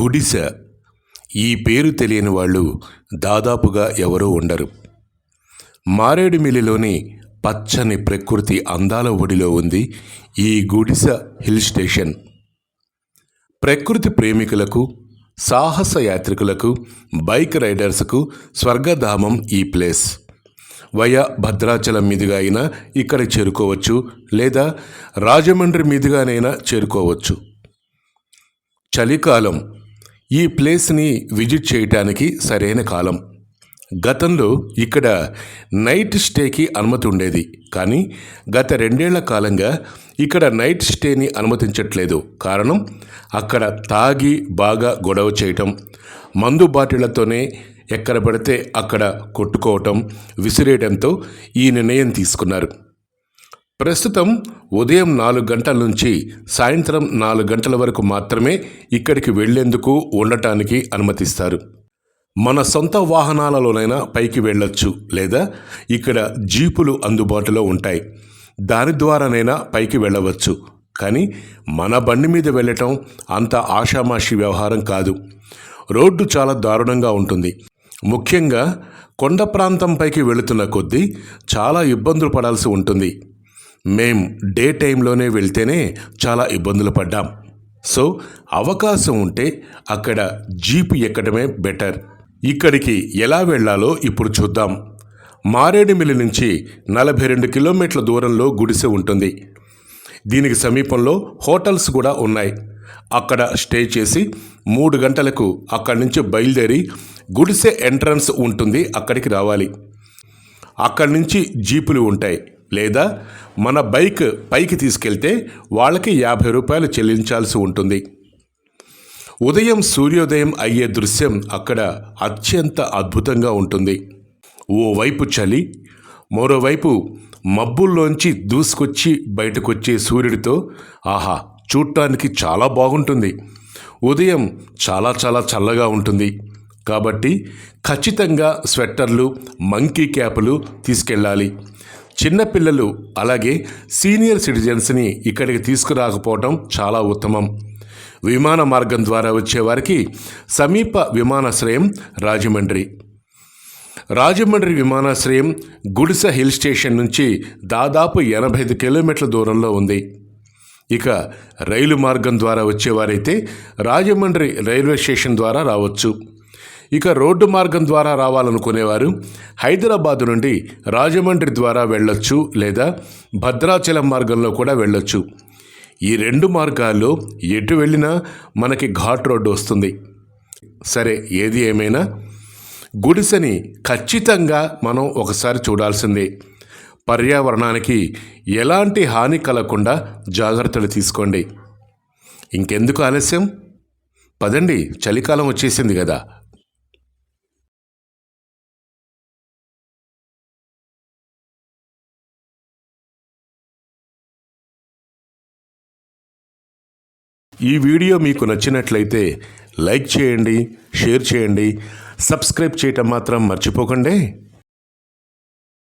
గుడిసె ఈ పేరు తెలియని వాళ్ళు దాదాపుగా ఎవరూ ఉండరు. మారేడుమిల్లిలోని పచ్చని ప్రకృతి అందాల ఒడిలో ఉంది ఈ గుడిస హిల్ స్టేషన్. ప్రకృతి ప్రేమికులకు సాహస యాత్రికులకు బైక్ రైడర్స్కు స్వర్గధామం ఈ ప్లేస్. వయ భద్రాచలం మీదుగా అయినా ఇక్కడ చేరుకోవచ్చు లేదా రాజమండ్రి మీదుగానైనా చేరుకోవచ్చు. చలికాలం. ఈ ప్లేస్ని విజిట్ చేయటానికి సరైన కాలం. గతంలో ఇక్కడ నైట్ స్టేకి అనుమతి ఉండేది. కానీ గత రెండేళ్ళ కాలంగా ఇక్కడ నైట్ స్టేని అనుమతించట్లేదు. కారణం అక్కడ తాగి బాగా గొడవ చేయటం మందు బాటిళ్ళతోనే ఎక్కడ పడితే అక్కడ కొట్టుకోవటం విసిరేయడంతో ఈ నిర్ణయం తీసుకున్నారు. ప్రస్తుతం ఉదయం నాలుగు గంటల నుంచి సాయంత్రం నాలుగు గంటల వరకు మాత్రమే ఇక్కడికి వెళ్ళేందుకు ఉండటానికి అనుమతిస్తారు. మన సొంత వాహనాలలోనైనా పైకి వెళ్ళొచ్చు లేదా ఇక్కడ జీపులు అందుబాటులో ఉంటాయి. దాని ద్వారానైనా పైకి వెళ్ళవచ్చు. కానీ మన బండి మీద వెళ్ళటం అంత ఆషామాషి వ్యవహారం కాదు. రోడ్డు చాలా దారుణంగా ఉంటుంది. ముఖ్యంగా కొండ ప్రాంతంపైకి వెళుతున్న కొద్దీ చాలా ఇబ్బందులు పడాల్సి ఉంటుంది. మేం డే టైంలోనే వెళ్తేనే చాలా ఇబ్బందులు పడ్డాం. సో అవకాశం ఉంటే అక్కడ జీప్ ఎక్కడమే బెటర్. ఇక్కడికి ఎలా వెళ్ళాలో ఇప్పుడు చూద్దాం. మారేడుమిల్లి నుంచి నలభై రెండు కిలోమీటర్ల దూరంలో గుడిసె ఉంటుంది. దీనికి సమీపంలో హోటల్స్ కూడా ఉన్నాయి. అక్కడ స్టే చేసి మూడు గంటలకు అక్కడి నుంచి బయలుదేరి గుడిసె ఎంట్రన్స్ ఉంటుంది అక్కడికి రావాలి. అక్కడి నుంచి జీపులు ఉంటాయి. లేదా మన బైక్ పైకి తీసుకెళ్తే వాళ్ళకి యాభై రూపాయలు చెల్లించాల్సి ఉంటుంది. ఉదయం సూర్యోదయం అయ్యే దృశ్యం అక్కడ అత్యంత అద్భుతంగా ఉంటుంది. ఓవైపు చలి మరోవైపు మబ్బుల్లోంచి దూసుకొచ్చి బయటకొచ్చే సూర్యుడితో ఆహా చూడటానికి చాలా బాగుంటుంది. ఉదయం చాలా చాలా చల్లగా ఉంటుంది. కాబట్టి ఖచ్చితంగా స్వెట్టర్లు మంకీ క్యాపులు తీసుకెళ్ళాలి. చిన్నపిల్లలు అలాగే సీనియర్ సిటిజన్స్ని ఇక్కడికి తీసుకురాకపోవడం చాలా ఉత్తమం. విమాన మార్గం ద్వారా వచ్చేవారికి సమీప విమానాశ్రయం రాజమండ్రి. రాజమండ్రి విమానాశ్రయం గుడిస హిల్ స్టేషన్ నుంచి దాదాపు ఎనభై ఐదు కిలోమీటర్ల దూరంలో ఉంది. ఇక రైలు మార్గం ద్వారా వచ్చేవారైతే రాజమండ్రి రైల్వే స్టేషన్ ద్వారా రావచ్చు. ఇక రోడ్డు మార్గం ద్వారా రావాలనుకునేవారు హైదరాబాద్ నుండి రాజమండ్రి ద్వారా వెళ్ళొచ్చు లేదా భద్రాచలం మార్గంలో కూడా వెళ్ళొచ్చు. ఈ రెండు మార్గాల్లో ఎటు వెళ్ళినా మనకి ఘాట్ రోడ్డు వస్తుంది. సరే ఏది ఏమైనా? గుడిసెని ఖచ్చితంగా మనం ఒకసారి చూడాల్సిందే. పర్యావరణానికి ఎలాంటి హాని కలగకుండా జాగ్రత్తలు తీసుకోండి. ఇంకెందుకు ఆలస్యం? పదండి చలికాలం వచ్చేసింది కదా. ఈ వీడియో మీకు నచ్చినట్లయితే లైక్ చేయండి షేర్ చేయండి సబ్స్క్రైబ్ చేయటం మాత్రం మర్చిపోకండి.